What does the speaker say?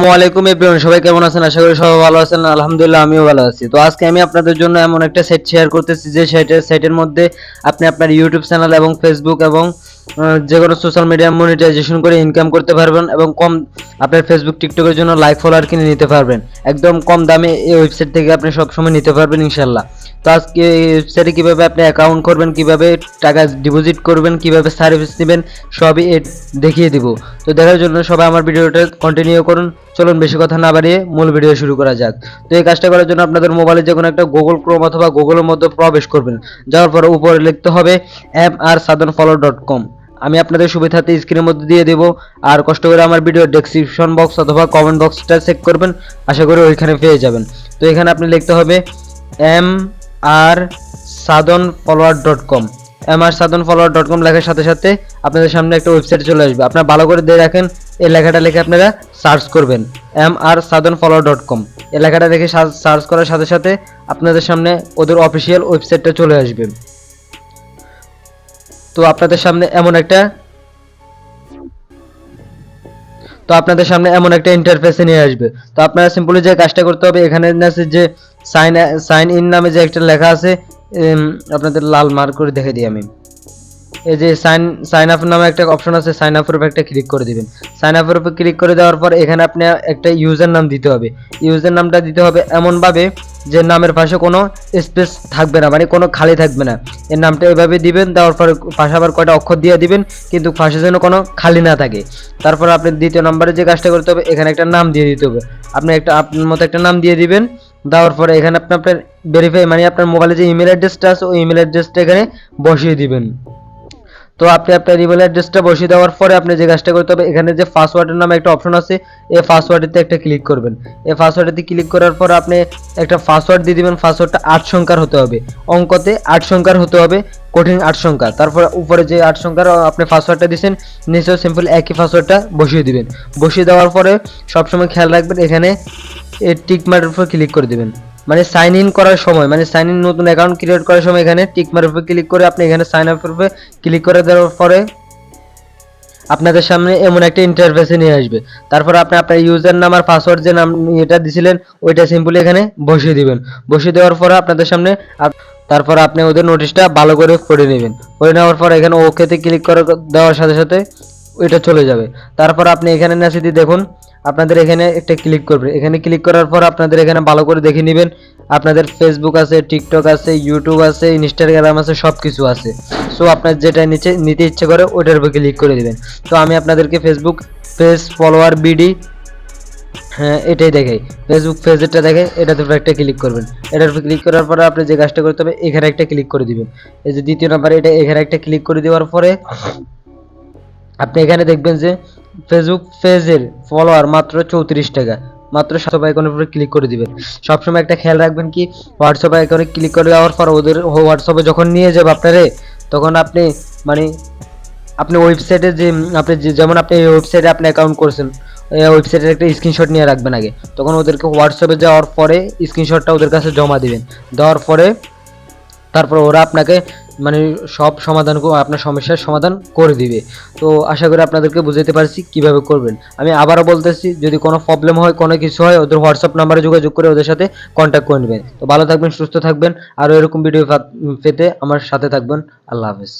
আসসালামু আলাইকুম এভরিওয়ান সবাই কেমন আছেন? আশা করি সবাই ভালো আছেন। আলহামদুলিল্লাহ, আমিও ভালো আছি। তো আজকে আমি আপনাদের জন্য এমন একটা সেট শেয়ার করতেছি, যে সেটের সেটের মধ্যে আপনি আপনার ইউটিউব চ্যানেল এবং ফেসবুক এবং যে কোনো সোশ্যাল মিডিয়া মনিটাইজেশন করে ইনকাম করতে পারবেন এবং কম আপনার ফেসবুক টিকটকের জন্য লাইক ফলোয়ার কিনে নিতে পারবেন। একদম কম দামে এই ওয়েবসাইট থেকে আপনি সবসময় নিতে পারবেন ইনশাল্লাহ তো আজকে এই ওয়েবসাইটে কীভাবে আপনি অ্যাকাউন্ট করবেন, কীভাবে টাকা ডিপোজিট করবেন, কীভাবে সার্ভিস নেবেন সবই দেখিয়ে দিব। তো দেখার জন্য সবাই আমার ভিডিওটা কন্টিনিউ করুন। চলুন বেশি কথা না বাড়িয়ে মূল ভিডিও শুরু করা যাক। তো এই কাজটা করার জন্য আপনাদের মোবাইলে যে কোনো একটা গুগল ক্রোম অথবা গুগলের মধ্যে প্রবেশ করবেন। যাওয়ার পরে উপরে লিখতে হবে M R Sadhan follow dot com আমি আপনাদের সুবিধাতে স্ক্রিনের মধ্যে দিয়ে দেবো। আর কষ্ট করে আমার ভিডিও ডেসক্রিপশন বক্স অথবা কমেন্ট বক্সটা চেক করবেন। আশা করি ওইখানে পেয়ে যাবেন। তো এখানে আপনি লিখতে হবে M R Sadhan follower dot com M R Sadhan follower dot com লেখার সাথে সাথে আপনাদের সামনে একটা ওয়েবসাইট চলে আসবে। আপনারা ভালো করে দিয়ে রাখেন। এই লেখাটা লিখে আপনারা সার্চ করবেন M R Sadhan follower dot com এই লেখাটা দেখে সার্চ করার সাথে সাথে আপনাদের সামনে ওদের অফিসিয়াল ওয়েবসাইটটা চলে আসবে। তো আপনাদের সামনে এমন একটা, তো আপনাদের সামনে এমন একটা ইন্টারফেসে নিয়ে আসবে। তো আপনারা সিম্পলি যে কাজটা করতে হবে, এখানে আছে যে সাইন সাইন ইন নামে যে একটা লেখা আছে আপনাদের লাল মার্ক করে দেখে দিই আমি। এই যে সাইন সাইন আপ নামে একটা অপশন আছে সাইন আপের উপর একটা ক্লিক করে দিবেন। সাইন আপের উপর ক্লিক করে দেওয়ার পর এখানে আপনি একটা ইউজার নাম দিতে হবে। ইউজার নামটা দিতে হবে এমনভাবে যে নামের পাশে কোনো স্পেস থাকবে না মানে কোনো খালি থাকবে না। এর নামটা এভাবে দিবেন, দেওয়ার পর পাশে আবার কয়টা অক্ষর দিয়ে দিবেন, কিন্তু পাশে যেন কোনো খালি না থাকে। তারপর আপনি দ্বিতীয় নম্বরে যে কাজটা করতে হবে, এখানে একটা নাম দিয়ে দিতে হবে। আপনি একটা, আপনার মতো একটা নাম দিয়ে দিবেন, দেওয়ার পরে এখানে আপনি আপনার ভেরিফাই মানে আপনার মোবাইলে যে ইমেল অ্যাড্রেসটা আছে, ওই ইমেল অ্যাড্রেসটা এখানে বসিয়ে দিবেন। তো আপনি আপনার ইমেল অ্যাড্রেসটা বসিয়ে দেওয়ার পরে আপনি যে কাজটা করতে হবে, এখানে যে পাসওয়ার্ডের নামে একটা অপশন আছে, এই পাসওয়ার্ডেতে একটা ক্লিক করবেন। এই পাসওয়ার্ডেতে ক্লিক করার পর আপনি একটা পাসওয়ার্ড দিয়ে দিবেন পাসওয়ার্ডটা আট সংখ্যার হতে হবে। অঙ্কতে আট সংখ্যার হতে হবে, কঠিন আট সংখ্যা তারপর উপরে যে আট সংখ্যার আপনি পাসওয়ার্ডটা দিয়েছেন, নিচেও সিম্পল একই পাসওয়ার্ডটা বসিয়ে দিবেন। বসিয়ে দেওয়ার পরে সবসময় খেয়াল রাখবেন, এখানে এই টিক মার্কের উপর ক্লিক করে দিবেন। মানে সাইন ইন করার সময় মানে সাইন ইন নতুন অ্যাকাউন্ট ক্রিয়েট করার সময় এখানে টিক মার্কের উপর ক্লিক করে আপনি এখানে সাইন আপের উপরে ক্লিক করে দেওয়ার পরে আপনাদের সামনে এমন একটা ইন্টারফেসে নিয়ে আসবে। তারপর আপনি আপনার ইউজার নাম আর পাসওয়ার্ড যে নাম এটা দিছিলেন, ওইটা সিম্পলি এখানে বসিয়ে দিবেন। বসিয়ে দেওয়ার পরে আপনাদের সামনে আপ- তারপর আপনি ওদের নোটিশটা ভালো করে পড়ে নেবেন। পড়ে নেওয়ার পর এখানে ওকেতে ক্লিক করে দেওয়ার সাথে সাথে ওইটা চলে যাবে। তারপর আপনি এখানে না যদি দেখুন, আপনাদের এখানে একটা ক্লিক করবে। এখানে ক্লিক করার পর আপনাদের এখানে ভালো করে দেখে নেবেন, আপনাদের ফেসবুক আছে টিকটক আছে ইউটিউব আছে ইনস্টাগ্রাম আছে সব কিছু আছে। সো আপনার যেটা নিচে, নিতে ইচ্ছে করে ওটার উপর ক্লিক করে দিবেন। তো আমি আপনাদেরকে ফেসবুক পেজ ফলোয়ার বিডি হ্যাঁ এটাই দেখাই। ফেসবুক পেজেরটা দেখে এটাতে উপর একটা ক্লিক করবেন। এটার উপর ক্লিক করার পরে আপনি যে কাজটা করতে হবে, এখানে একটা ক্লিক করে দিবেন। এই যে দ্বিতীয় নাম্বার এটা এখানে একটা ক্লিক করে দেওয়ার পরে আপনি এখানে দেখবেন যে ফেসবুক পেজের ফলোয়ার মাত্র চৌত্রিশ টাকা। মাত্র সাতশো আইকনের উপরে ক্লিক করে দিবেন। সবসময় একটা খেয়াল রাখবেন কি হোয়াটসঅ্যাপ আইকনে ক্লিক করে দেওয়ার পর ওদের হোয়াটসঅ্যাপে যখন নিয়ে যাবে আপনারে, তখন আপনি মানে আপনি ওয়েবসাইটে যে, আপনি যেমন আপনি এই ওয়েবসাইটে আপনি অ্যাকাউন্ট করছেন ওয়েবসাইটের একটা স্ক্রিনশট নিয়ে রাখবেন আগে। তখন ওদেরকে হোয়াটসঅ্যাপে যাওয়ার পরে স্ক্রিনশটটা ওদের কাছে জমা দিবেন। দেওয়ার পরে তারপর ওরা আপনাকে মানে সব সমাধান আপনার সমস্যার সমাধান করে দিবে। তো আশা করি আপনাদেরকে বুঝাতে পারছি কীভাবে করবেন। আমি আবারও বলতেছি, যদি কোনো প্রবলেম হয়, কোনো কিছু হয়, ওদের হোয়াটসঅ্যাপ নাম্বারে যোগাযোগ করে ওদের সাথে কন্ট্যাক্ট করে নেবেন। তো ভালো থাকবেন, সুস্থ থাকবেন, আরও এরকম ভিডিও পেতে আমার সাথে থাকবেন। আল্লাহ হাফেজ।